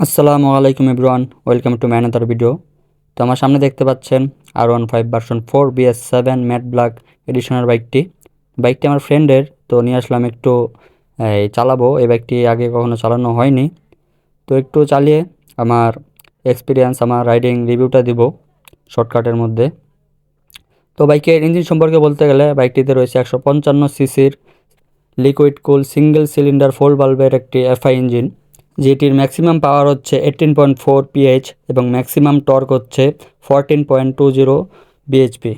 আসসালামু আলাইকুম everyone, welcome to another video তো আমার সামনে দেখতে পাচ্ছেন R one five version four BS seven matte black এডিশনের বাইকটি বাইকটি আমার ফ্রেন্ডের তো নিয়ে আসলাম একটু চালাবো। এই বাইকটি আগে কখনো চালানো হয়নি। তো একটু চালিয়ে আমার এক্সপিরিয়েন্স আমার রাইডিং রিভিউটা দিব শর্টকাটের মধ্যে। তো বাইকের ইঞ্জিন সম্পর্কে বলতে গেলে বাইকটিতে রয়েছে একশো পঞ্চান্ন সিসির liquid cool single cylinder four বাল্বের একটি এফআই ইঞ্জিন যেটির ম্যাক্সিমাম পাওয়ার হচ্ছে এইটিন পয়েন্ট ফোর পিএইচ এবং ম্যাক্সিমাম টর্ক হচ্ছে fourteen point two zero BHP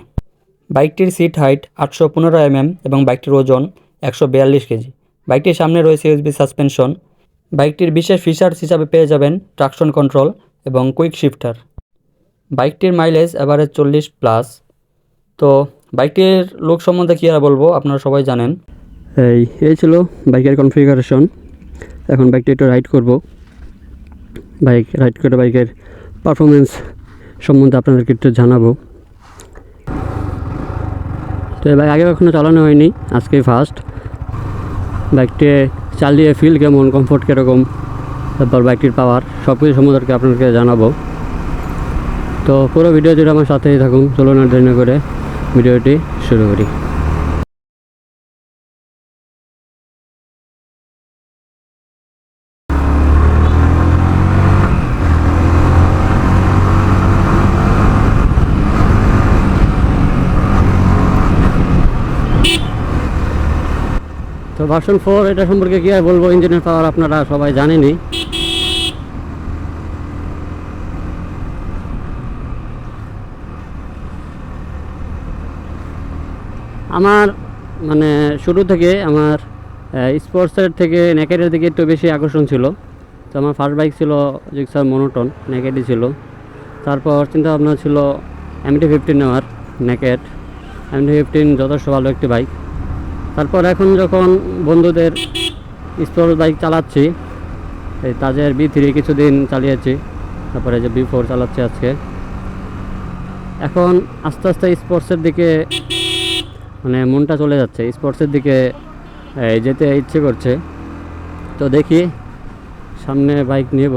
বাইকটির সিট হাইট আটশো পনেরো এমএম এবং বাইকটির ওজন একশো বিয়াল্লিশ কেজি। বাইকটির সামনে রয়েছে ইউএসবি সাসপেনশন বাইকটির বিশেষ ফিচার্স হিসাবে পেয়ে যাবেন ট্রাকশন কন্ট্রোল এবং কুইক শিফটার বাইকটির মাইলেজ এভারেজ চল্লিশ প্লাস তো বাইকটির লুক সম্বন্ধে কী আর বলব, আপনারা সবাই জানেন। এই এই ছিল বাইকের কনফিগারেশন এখন বাইকটি একটু রাইড করব। বাইক রাইড করে বাইকের পারফরমেন্স সম্বন্ধে আপনাদেরকে একটু জানাব। তো এই বাইক আগে কখনো চালানো হয়নি, আজকে ফার্স্ট বাইকটি চালিয়ে ফিল কেমন কমফোর্ট কীরকম, তারপর বাইকটির পাওয়ার সব কিছু সম্বন্ধে আপনাদেরকে জানাব। তো পুরো ভিডিও জুড়ে আমার সাথেই থাকুন, চলুন আর করে ভিডিওটি শুরু করি। তো ভার্সন ফোর এটা সম্পর্কে কী আর বলব? ইঞ্জিনের পাওয়ার আপনারা সবাই জানেনই। আমার মানে শুরু থেকে আমার স্পোর্টসের থেকে নেকেটের দিকে একটু বেশি আকর্ষণ ছিল। তো আমার ফার্স্ট বাইক ছিল জিক্সার মনোটন নেকেটই ছিল। তারপর চিন্তা ভাবনা ছিল এমটি ফিফটিন নেওয়ার নেকেট এমটি ফিফটিন যথেষ্ট ভালো একটি বাইক তারপর এখন যখন বন্ধুদের স্পোর্টস বাইক চালাচ্ছি, এই তাজের বি থ্রি কিছুদিন চালিয়েছি, তারপরে যে বি ফোর চালাচ্ছি আজকে। এখন আস্তে আস্তে স্পোর্টসের দিকে মানে মনটা চলে যাচ্ছে। স্পোর্টসের দিকে যেতে ইচ্ছে করছে। তো দেখি, সামনে বাইক নেব।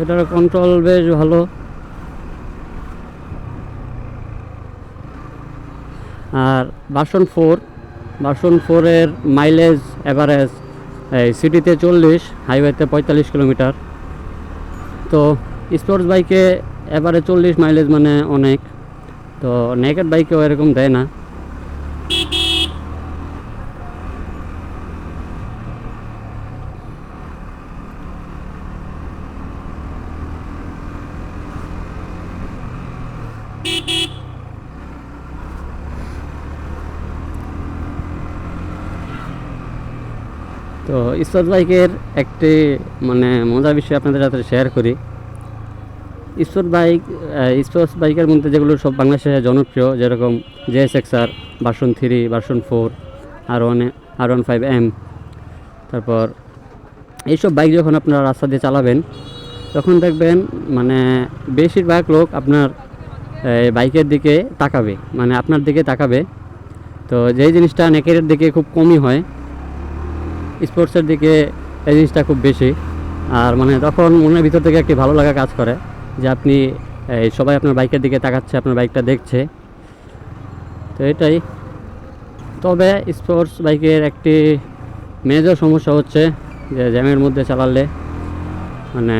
এটার কন্ট্রোল বেশ ভালো। আর ভার্সন ফোর ভার্সন ফোরের মাইলেজ অ্যাভারেজ এই সিটিতে চল্লিশ হাইওয়েতে পঁয়তাল্লিশ কিলোমিটার তো স্পোর্টস বাইকে এবারে চল্লিশ মাইলেজ মানে অনেক। তো নেকেট বাইকেও এরকম দেয় না। তো স্পোর্টস বাইকের একটি মানে মজার বিষয় আপনাদের সাথে শেয়ার করি। স্পোর্টস বাইক স্পোর্টস বাইকের মধ্যে যেগুলো সব বাংলাদেশে জনপ্রিয়, যেরকম JS XR version three version four R one R one five M তারপর এইসব বাইক যখন আপনারা রাস্তা দিয়ে চালাবেন, তখন দেখবেন মানে বেশিরভাগ লোক আপনার বাইকের দিকে তাকাবে মানে আপনার দিকে তাকাবে। তো যেই জিনিসটা নেকের দিকে খুব কমই হয় স্পোর্টসের দিকে এই জিনিসটা খুব বেশি। আর মানে তখন মনের ভিতর থেকে একটি ভালো লাগা কাজ করে যে আপনি সবাই আপনার বাইকের দিকে তাকাচ্ছে, আপনার বাইকটা দেখছে। তো এটাই। তবে স্পোর্টস বাইকের একটি মেজর সমস্যা হচ্ছে যে জ্যামের মধ্যে চালালে মানে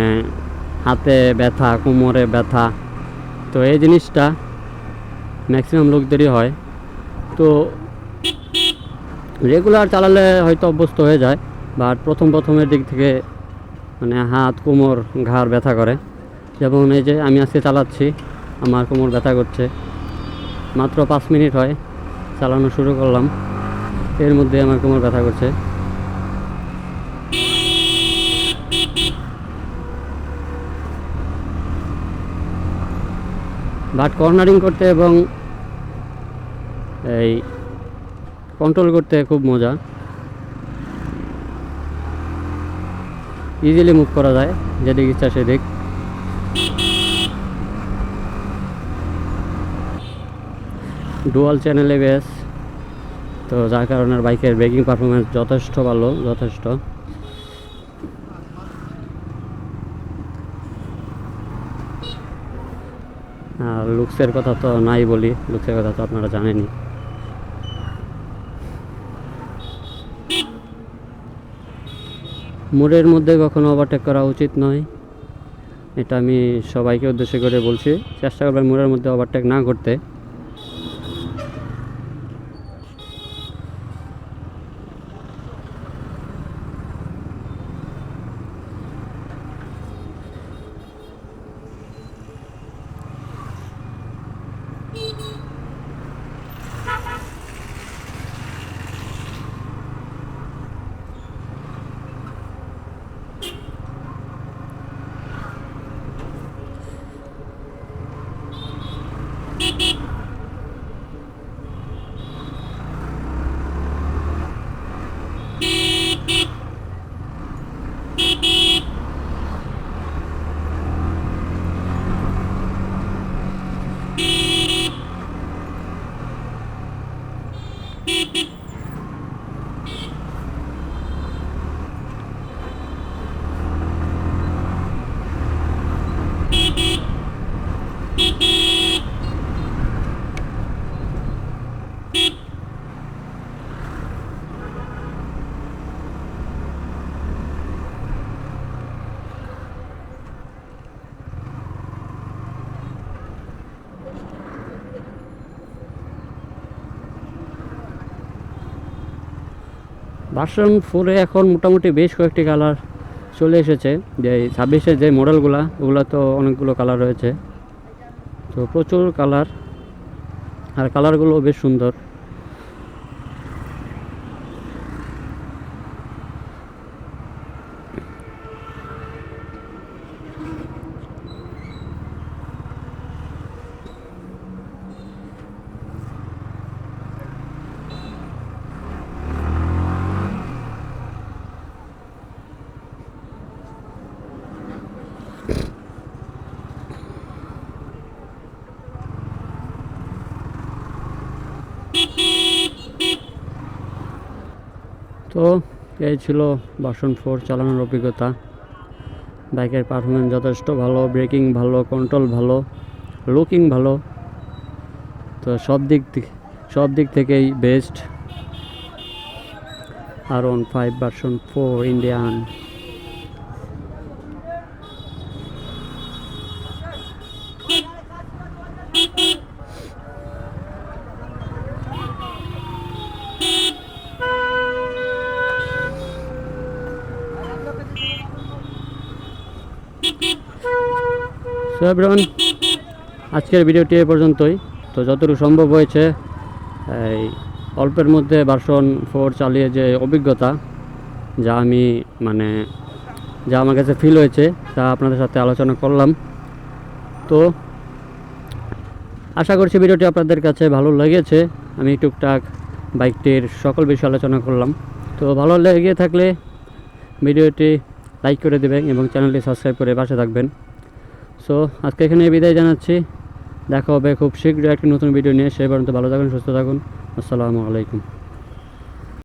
হাতে ব্যথা, কোমরে ব্যথা। তো এই জিনিসটা ম্যাক্সিমাম লোকদেরই হয়। তো রেগুলার চালালে হয়তো অভ্যস্ত হয়ে যায় বাট প্রথম প্রথমের দিক থেকে মানে হাত, কোমর, ঘাড় ব্যথা করে। যেমন এই যে আমি আজকে চালাচ্ছি, আমার কোমর ব্যথা করছে। মাত্র পাঁচ মিনিট হয় চালানো শুরু করলাম, এর মধ্যে আমার কোমর ব্যথা করছে। বাট কর্নারিং করতে এবং এই কন্ট্রোল করতে খুব মজা। ইজিলি মুভ করা যায়, যেদিক ইচ্ছা সেদিক। ডুয়াল চ্যানেল এবিএস তো যার কারণে বাইকের ব্রেকিং পারফরমেন্স যথেষ্ট ভালো, যথেষ্ট। আর লুকসের কথা তো নাই বলি লুকসের কথা তো আপনারা জানেনই। মোড়ের মধ্যে কখনো ওভারটেক করা উচিত নয়। এটা আমি সবাইকে উদ্দেশ্য করে বলছি, চেষ্টা করবেন মোড়ের মধ্যে ওভারটেক না করতে। ভার্সন ফোরে এখন মোটামুটি বেশ কয়েকটি কালার চলে এসেছে। যে ছাব্বিশের যে মডেলগুলো, ওগুলো তো অনেকগুলো কালার রয়েছে। তো প্রচুর কালার। আর কালারগুলো বেশ সুন্দর। তো এই ছিল বাসন ফোর চালানোর অভিজ্ঞতা। বাইকের পারফরমেন্স যথেষ্ট ভালো ব্রেকিং ভালো কন্ট্রোল ভালো লুকিং ভালো। তো সব দিক সব দিক থেকেই best R one five version four Indian everyone আজকের ভিডিওটি এ পর্যন্তই। তো যতটুকু সম্ভব হয়েছে, এই অল্পের মধ্যে ভার্সন ফোর চালিয়ে যে অভিজ্ঞতা, যা আমি মানে যা আমার কাছে ফিল হয়েছে, তা আপনাদের সাথে আলোচনা করলাম। তো আশা করছি ভিডিওটি আপনাদের কাছে ভালো লেগেছে। আমি টুকটাক বাইকটির সকল বিষয়ে আলোচনা করলাম। তো ভালো লেগে থাকলে ভিডিওটি লাইক করে দেবেন এবং চ্যানেলটি সাবস্ক্রাইব করে পাশে থাকবেন। সো আজকে এখানে বিদায় জানাচ্ছি। দেখা হবে খুব শীঘ্রই একটি নতুন ভিডিও নিয়ে। সেই পর্যন্ত ভালো থাকুন, সুস্থ থাকুন। আসসালামু আলাইকুম।